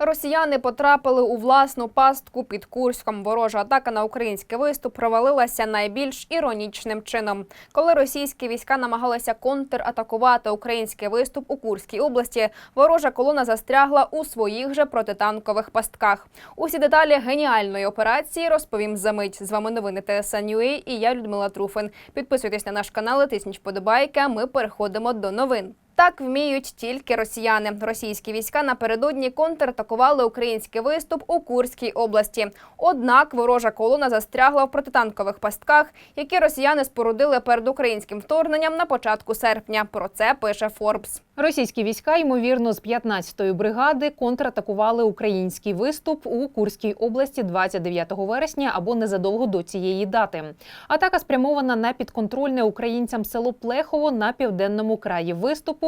Росіяни потрапили у власну пастку під Курськом. Ворожа атака на український виступ провалилася найбільш іронічним чином. Коли російські війська намагалися контратакувати український виступ у Курській області, ворожа колона застрягла у своїх же протитанкових пастках. Усі деталі геніальної операції розповім за мить. З вами новини ТСН.UA і я Людмила Труфин. Підписуйтесь на наш канал, тисніть вподобайки. а Ми переходимо до новин. Так вміють тільки росіяни. Російські війська напередодні контратакували український виступ у Курській області. Однак ворожа колона застрягла в протитанкових пастках, які росіяни спорудили перед українським вторгненням на початку серпня. Про це пише Форбс. Російські війська, ймовірно, з 15-ї бригади контратакували український виступ у Курській області 29 вересня або незадовго до цієї дати. Атака спрямована на підконтрольне українцям село Плехово на південному краї виступу.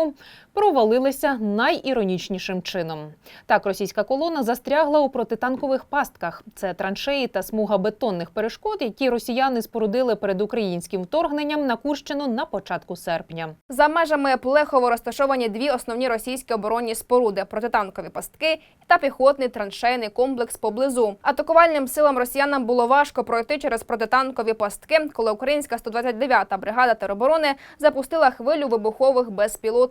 Провалилася найіронічнішим чином. Так, російська колона застрягла у протитанкових пастках. Це траншеї та смуга бетонних перешкод, які росіяни спорудили перед українським вторгненням на Курщину на початку серпня. За межами Плехово розташовані дві основні російські оборонні споруди: протитанкові пастки та піхотний траншейний комплекс поблизу. Атакувальним силам росіянам було важко пройти через протитанкові пастки, коли українська 129-та бригада тероборони запустила хвилю вибухових безпілотників.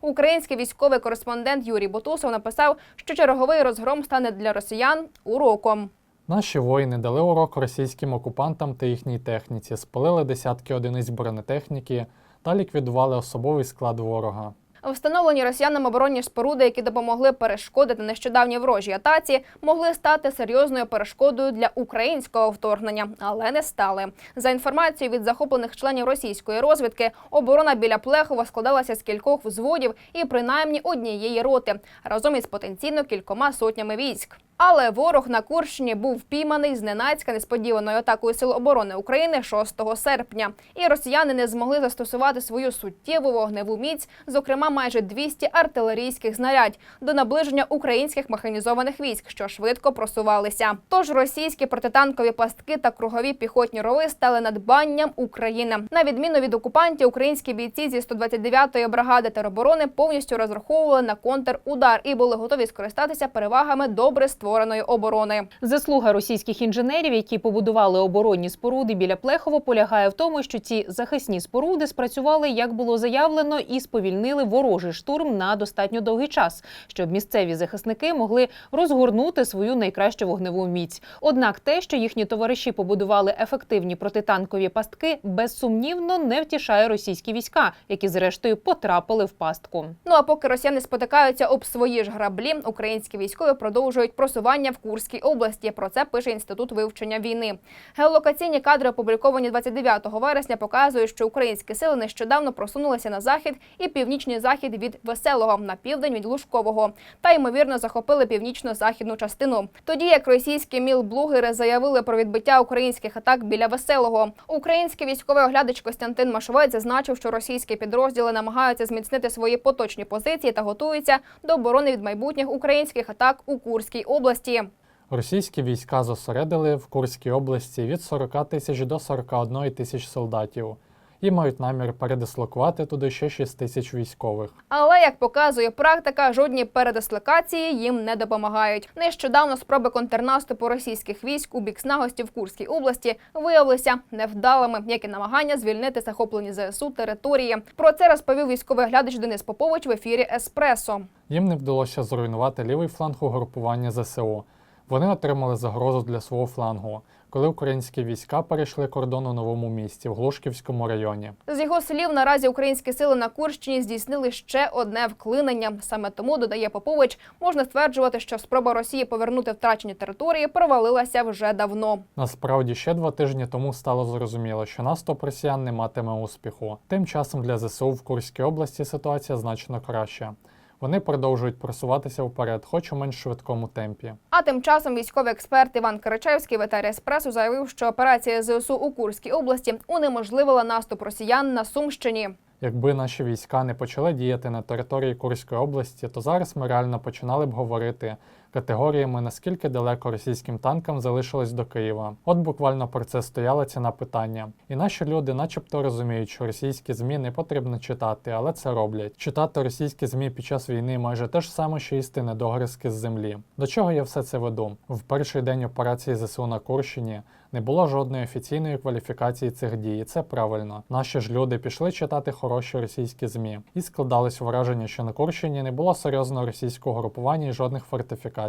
Український військовий кореспондент Юрій Бутусов написав, що черговий розгром стане для росіян уроком. Наші воїни дали урок російським окупантам та їхній техніці, спалили десятки одиниць бронетехніки та ліквідували особовий склад ворога. Встановлені росіянам оборонні споруди, які допомогли перешкодити нещодавній ворожій атаці, могли стати серйозною перешкодою для українського вторгнення, але не стали. За інформацією від захоплених членів російської розвідки, оборона біля Плехова складалася з кількох взводів і принаймні однієї роти разом із потенційно кількома сотнями військ. Але ворог на Курщині був впійманий зненацька несподіваною атакою Сил оборони України 6 серпня. І росіяни не змогли застосувати свою суттєву вогневу міць, зокрема майже 200 артилерійських знарядь до наближення українських механізованих військ, що швидко просувалися. Тож російські протитанкові пастки та кругові піхотні рови стали надбанням України. На відміну від окупантів, українські бійці зі 129-ї бригади тероборони повністю розраховували на контрудар і були готові скористатися перевагами добре створеної оборони. Заслуга російських інженерів, які побудували оборонні споруди біля Плехово, полягає в тому, що ці захисні споруди спрацювали, як було заявлено, і сповільнили ворожий штурм на достатньо довгий час, щоб місцеві захисники могли розгорнути свою найкращу вогневу міць. Однак те, що їхні товариші побудували ефективні протитанкові пастки, безсумнівно не втішає російські війська, які зрештою потрапили в пастку. Ну а поки росіяни спотикаються об свої ж граблі, українські військові продовжують просування в Курській області. Про це пише інститут вивчення війни. Геолокаційні кадри, опубліковані 29 вересня, показують, що українські сили нещодавно просунулися на захід і північний захід від Веселого на південь від Лужкового та ймовірно захопили північно-західну частину. Тоді як російські мілблогери заявили про відбиття українських атак біля Веселого. Український військовий оглядач Костянтин Машовець зазначив, що російські підрозділи намагаються зміцнити свої поточні позиції та готуються до оборони від майбутніх українських атак у Курській області. Російські війська зосередили в Курській області від 40 тисяч до 41 тисяч солдатів і мають намір передислокувати туди ще 6 тисяч військових. Але як показує практика, жодні передислокації їм не допомагають. Нещодавно спроби контрнаступу російських військ у бік снагості в Курській області виявилися невдалими, як і намагання звільнити захоплені ЗСУ території. Про це розповів військовий глядач Денис Попович в ефірі Еспресо. Їм не вдалося зруйнувати лівий фланг угрупування ЗСУ. Вони отримали загрозу для свого флангу, коли українські війська перейшли кордон у новому місті в Глушківському районі. З його слів, наразі українські сили на Курщині здійснили ще одне вклинення. Саме тому додає Попович, можна стверджувати, що спроба Росії повернути втрачені території провалилася вже давно. Насправді ще два тижні тому стало зрозуміло, що наступ росіян не матиме успіху. Тим часом для ЗСУ в Курській області ситуація значно краща. Вони продовжують просуватися вперед, хоч у менш швидкому темпі. А тим часом військовий експерт Іван Карачевський в етері Еспресо заявив, що операція ЗСУ у Курській області унеможливила наступ росіян на Сумщині. Якби наші війська не почали діяти на території Курської області, то зараз ми реально починали б говорити категоріями, наскільки далеко російським танкам залишилось до Києва. От буквально про це стояла ціна питання. І наші люди, начебто, розуміють, що російські змі не потрібно читати, але це роблять. Читати російські змі під час війни майже те ж саме, що їсти недогризки з землі. До чого я все це веду? В перший день операції ЗСУ на Курщині не було жодної офіційної кваліфікації цих дій, і це правильно. Наші ж люди пішли читати хороші російські змі, і складалось враження, що на Курщині не було серйозного російського групування і жодних фортифікацій.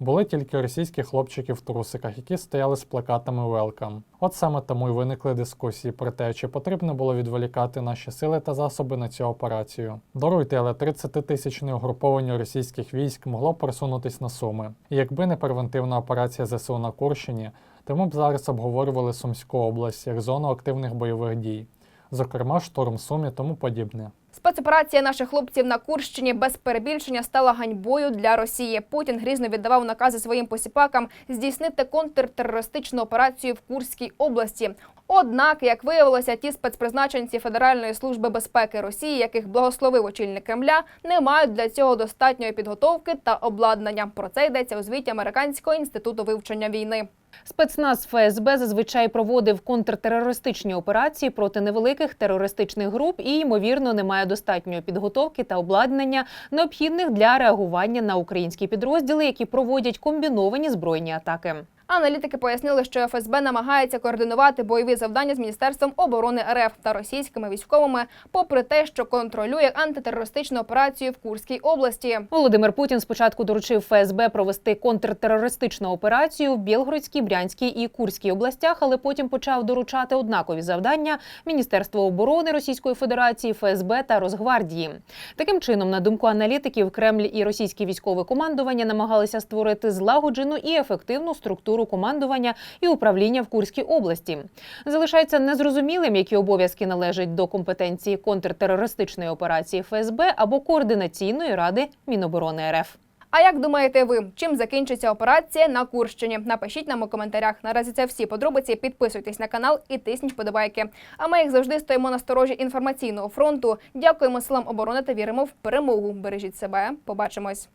Були тільки російські хлопчики в трусиках, які стояли з плакатами «Welcome». От саме тому й виникли дискусії про те, чи потрібно було відволікати наші сили та засоби на цю операцію. Даруйте, але 30-тисячне угруповання російських військ могло просунутись на суми. І якби не превентивна операція ЗСУ на Курщині, то ми б зараз обговорювали Сумську область як зону активних бойових дій, зокрема штурм Сум і тому подібне. Спецоперація наших хлопців на Курщині без перебільшення стала ганьбою для Росії. Путін грізно віддавав накази своїм посіпакам здійснити контртерористичну операцію в Курській області. Однак, як виявилося, ті спецпризначенці Федеральної служби безпеки Росії, яких благословив очільник Кремля, не мають для цього достатньої підготовки та обладнання. Про це йдеться у звіті Американського інституту вивчення війни. Спецназ ФСБ зазвичай проводив контртерористичні операції проти невеликих терористичних груп і, ймовірно, не має достатньої підготовки та обладнання, необхідних для реагування на українські підрозділи, які проводять комбіновані збройні атаки. Аналітики пояснили, що ФСБ намагається координувати бойові завдання з Міністерством оборони РФ та російськими військовими, попри те, що контролює антитерористичну операцію в Курській області. Володимир Путін спочатку доручив ФСБ провести контртерористичну операцію в Білгородській, Брянській і Курській областях, але потім почав доручати однакові завдання Міністерству оборони Російської Федерації, ФСБ та Росгвардії. Таким чином, на думку аналітиків, Кремль і російське військове командування намагалися створити злагоджену і ефективну структуру командування і управління в Курській області. Залишається незрозумілим, які обов'язки належать до компетенції контртерористичної операції ФСБ або координаційної ради Міноборони РФ. А як думаєте ви, чим закінчиться операція на Курщині? Напишіть нам у коментарях. Наразі це всі подробиці. Підписуйтесь на канал і тисніть вподобайки. А ми, як завжди, стоїмо на сторожі інформаційного фронту. Дякуємо силам оборони та віримо в перемогу. Бережіть себе. Побачимось.